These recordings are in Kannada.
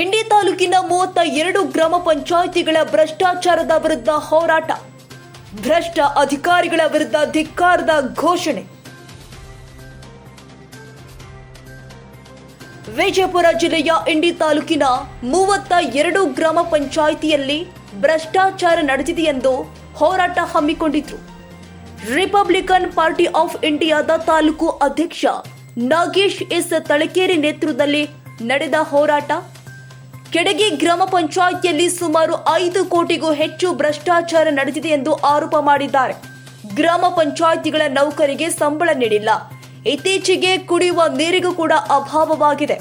ಇಂಡಿ ತಾಲೂಕಿನ ಮೂವತ್ತ ಎರಡು ಗ್ರಾಮ ಪಂಚಾಯಿತಿಗಳ ಭ್ರಷ್ಟಾಚಾರದ ವಿರುದ್ಧ ಹೋರಾಟ. ಭ್ರಷ್ಟ ಅಧಿಕಾರಿಗಳ ವಿರುದ್ಧ ಧಿಕ್ಕಾರದ ಘೋಷಣೆ. ವಿಜಯಪುರ ಜಿಲ್ಲೆಯ ಇಂಡಿ ತಾಲೂಕಿನ ಮೂವತ್ತ ಎರಡು ಗ್ರಾಮ ಪಂಚಾಯಿತಿಯಲ್ಲಿ ಭ್ರಷ್ಟಾಚಾರ ನಡೆದಿದೆ ಎಂದು ಹೋರಾಟ ಹಮ್ಮಿಕೊಂಡಿದ್ರು. ರಿಪಬ್ಲಿಕನ್ ಪಾರ್ಟಿ ಆಫ್ ಇಂಡಿಯಾದ ತಾಲೂಕು ಅಧ್ಯಕ್ಷ ನಾಗೇಶ್ ಎಸ್ ತಳಕೇರಿ ನೇತೃತ್ವದಲ್ಲಿ ನಡೆದ ಹೋರಾಟ. ಕೆಡಗಿ ಗ್ರಾಮ ಪಂಚಾಯಿತಿಯಲ್ಲಿ ಸುಮಾರು ಐದು ಕೋಟಿಗೂ ಹೆಚ್ಚು ಭ್ರಷ್ಟಾಚಾರ ನಡೆದಿದೆ ಎಂದು ಆರೋಪ ಮಾಡಿದ್ದಾರೆ. ಗ್ರಾಮ ಪಂಚಾಯಿತಿಗಳ ನೌಕರಿಗೆ ಸಂಬಳ ನೀಡಿಲ್ಲ. ಇತ್ತೀಚೆಗೆ ಕುಡಿಯುವ ನೀರಿಗೂ ಕೂಡ ಅಭಾವವಾಗಿದೆ.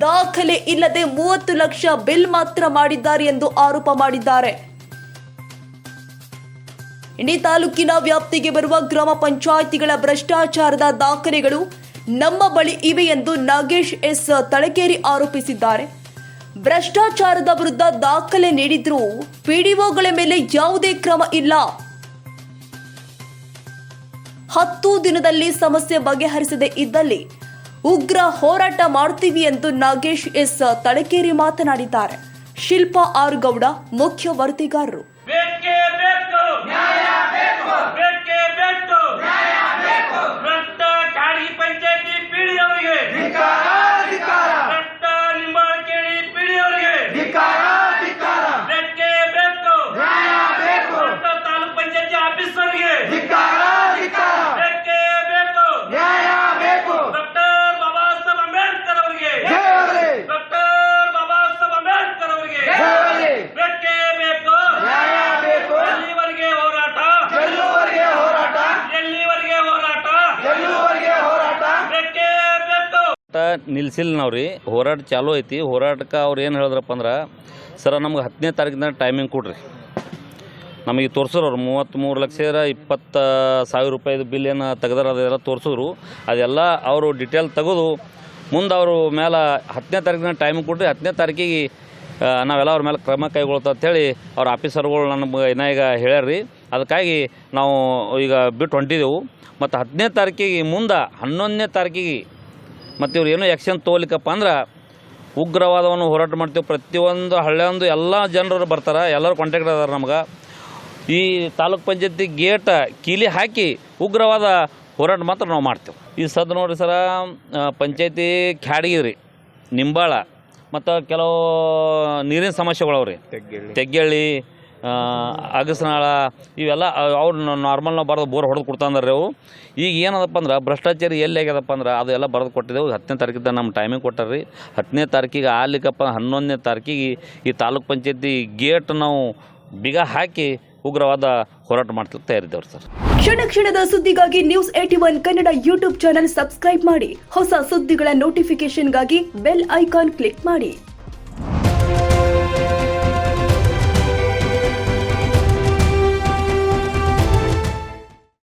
ದಾಖಲೆ ಇಲ್ಲದೆ ಮೂವತ್ತು ಲಕ್ಷ ಬಿಲ್ ಮಾತ್ರ ಮಾಡಿದ್ದಾರೆ ಎಂದು ಆರೋಪ ಮಾಡಿದ್ದಾರೆ. ಇಡೀ ತಾಲೂಕಿನ ವ್ಯಾಪ್ತಿಗೆ ಬರುವ ಗ್ರಾಮ ಪಂಚಾಯಿತಿಗಳ ಭ್ರಷ್ಟಾಚಾರದ ದಾಖಲೆಗಳು ನಮ್ಮ ಬಳಿ ಇವೆ ಎಂದು ನಾಗೇಶ್ ಎಸ್. ತಳಕೇರಿ ಆರೋಪಿಸಿದ್ದಾರೆ. ಭ್ರಷ್ಟಾಚಾರದ ವಿರುದ್ಧ ದಾಖಲೆ ನೀಡಿದ್ರು ಪಿಡಿಒಗಳ ಮೇಲೆ ಯಾವುದೇ ಕ್ರಮ ಇಲ್ಲ. ಹತ್ತು ದಿನದಲ್ಲಿ ಸಮಸ್ಯೆ ಬಗೆಹರಿಸದೆ ಇದ್ದಲ್ಲಿ ಉಗ್ರ ಹೋರಾಟ ಮಾಡ್ತೀವಿ ಎಂದು ನಾಗೇಶ್ ಎಸ್ ತಡಕೇರಿ ಮಾತನಾಡಿದ್ದಾರೆ. ಶಿಲ್ಪಾ ಆರ್ ಗೌಡ ಮುಖ್ಯ ವರದಿಗಾರರು. ನಿಲ್ಸಿಲ್ಲ ನಾವು ರೀ ಹೋರಾಟ ಚಾಲೂ ಐತಿ. ಹೋರಾಟಕ್ಕೆ ಅವ್ರು ಏನು ಹೇಳಿದ್ರಪ್ಪ ಅಂದ್ರೆ, ಸರ, ನಮ್ಗೆ ಹತ್ತನೇ ತಾರೀಕಿನ ಟೈಮಿಂಗ್ ಕೊಡ್ರಿ. ನಮಗೆ ತೋರಿಸಿದ್ರು ಅವ್ರು. ಮೂವತ್ತ್ಮೂರು ಲಕ್ಷ ಇಪ್ಪತ್ತು ಸಾವಿರ ರೂಪಾಯಿದು ಬಿಲ್ ಏನು ತೆಗೆದಾರ, ಅದೆಲ್ಲ ತೋರಿಸಿದ್ರು. ಅದೆಲ್ಲ ಅವರು ಡಿಟೇಲ್ ತೆಗೆದು, ಮುಂದೆ ಅವರು ಮೇಲೆ ಹತ್ತನೇ ತಾರೀಕಿನ ಟೈಮಿಂಗ್ ಕೊಟ್ಟರೆ ಹತ್ತನೇ ತಾರೀಕಿಗೆ ನಾವೆಲ್ಲ ಅವ್ರ ಮೇಲೆ ಕ್ರಮ ಕೈಗೊಳ್ತಾ ಅಂತೇಳಿ ಅವ್ರ ಆಫೀಸರ್ಗಳು ನಮಗೆ ಇನ್ನ ಈಗ ಹೇಳ್ಯಾರ್ರಿ. ಅದಕ್ಕಾಗಿ ನಾವು ಈಗ ಬಿಟ್ಟು ಹೊಂಟಿದ್ದೆವು ಮತ್ತು ಹತ್ತನೇ ತಾರೀಕಿಗೆ ಮುಂದೆ ಹನ್ನೊಂದನೇ ತಾರೀಕಿಗೆ ಮತ್ತು ಇವ್ರು ಏನೋ ಆ್ಯಕ್ಷನ್ ತೊಗೊಲಿಕ್ಕಪ್ಪ ಅಂದ್ರೆ ಉಗ್ರವಾದವನ್ನು ಹೋರಾಟ ಮಾಡ್ತೀವಿ. ಪ್ರತಿಯೊಂದು ಹಳ್ಳಿಯೊಂದು ಎಲ್ಲ ಜನರು ಬರ್ತಾರೆ ಎಲ್ಲರೂ ಕಾಂಟ್ಯಾಕ್ಟ್ ಅದಾರ ನಮ್ಗೆ. ಈ ತಾಲೂಕ್ ಪಂಚಾಯತಿ ಗೇಟ ಕೀಲಿ ಹಾಕಿ ಉಗ್ರವಾದ ಹೋರಾಟ ಮಾತ್ರ ನಾವು ಮಾಡ್ತೇವೆ. ಈ ಸದ್ ನೋಡ್ರಿ ಸರ ಪಂಚಾಯತಿ ಖ್ಯಾಡಗಿರಿ ನಿಂಬಾಳ ಮತ್ತು ಕೆಲವು ನೀರಿನ ಸಮಸ್ಯೆಗಳವ್ರಿ. ತೆಗ್ಗಳ್ಳಿ ಅಗಸನಾಳ ಇವೆಲ್ಲ ಅವ್ರು ನಾರ್ಮಲ್ ನಾವು ಬರೆದು ಬೋರ್ ಹೊಡೆದು ಕೊಡ್ತಾಂದ್ರೆ ಅವು. ಈಗ ಏನದಪ್ಪ ಅಂದ್ರೆ ಭ್ರಷ್ಟಾಚಾರ ಎಲ್ಲಿ ಆಗ್ಯದಪ್ಪ ಅಂದ್ರೆ ಅದೆಲ್ಲ ಬರೆದು ಕೊಟ್ಟಿದ್ದೆವು. ಹತ್ತನೇ ತಾರೀಕಿದ್ದ ನಮ್ಮ ಟೈಮಿಂಗ್ ಕೊಟ್ಟಾರ್ರಿ ಹತ್ತನೇ ತಾರೀಕಿಗೆ ಆಲಿಕಪ್ಪ ಹನ್ನೊಂದನೇ ತಾರೀಕಿಗೆ ಈ ತಾಲೂಕ್ ಪಂಚಾಯತಿ ಗೇಟ್ ನಾವು ಬಿಗ ಹಾಕಿ ಉಗ್ರವಾದ ಹೋರಾಟ ಮಾಡ್ಲಿಕ್ಕೆ ತಯಾರಿದ್ದೇವ್ರಿ ಸರ್. ಕ್ಷಣ ಕ್ಷಣದ ಸುದ್ದಿಗಾಗಿ news AT one Kannada YouTube channel subscribe ಮಾಡಿ. ಹೊಸ ಸುದ್ದಿಗಳ ನೋಟಿಫಿಕೇಶನ್ಗಾಗಿ ಬೆಲ್ ಐಕಾನ್ ಕ್ಲಿಕ್ ಮಾಡಿ.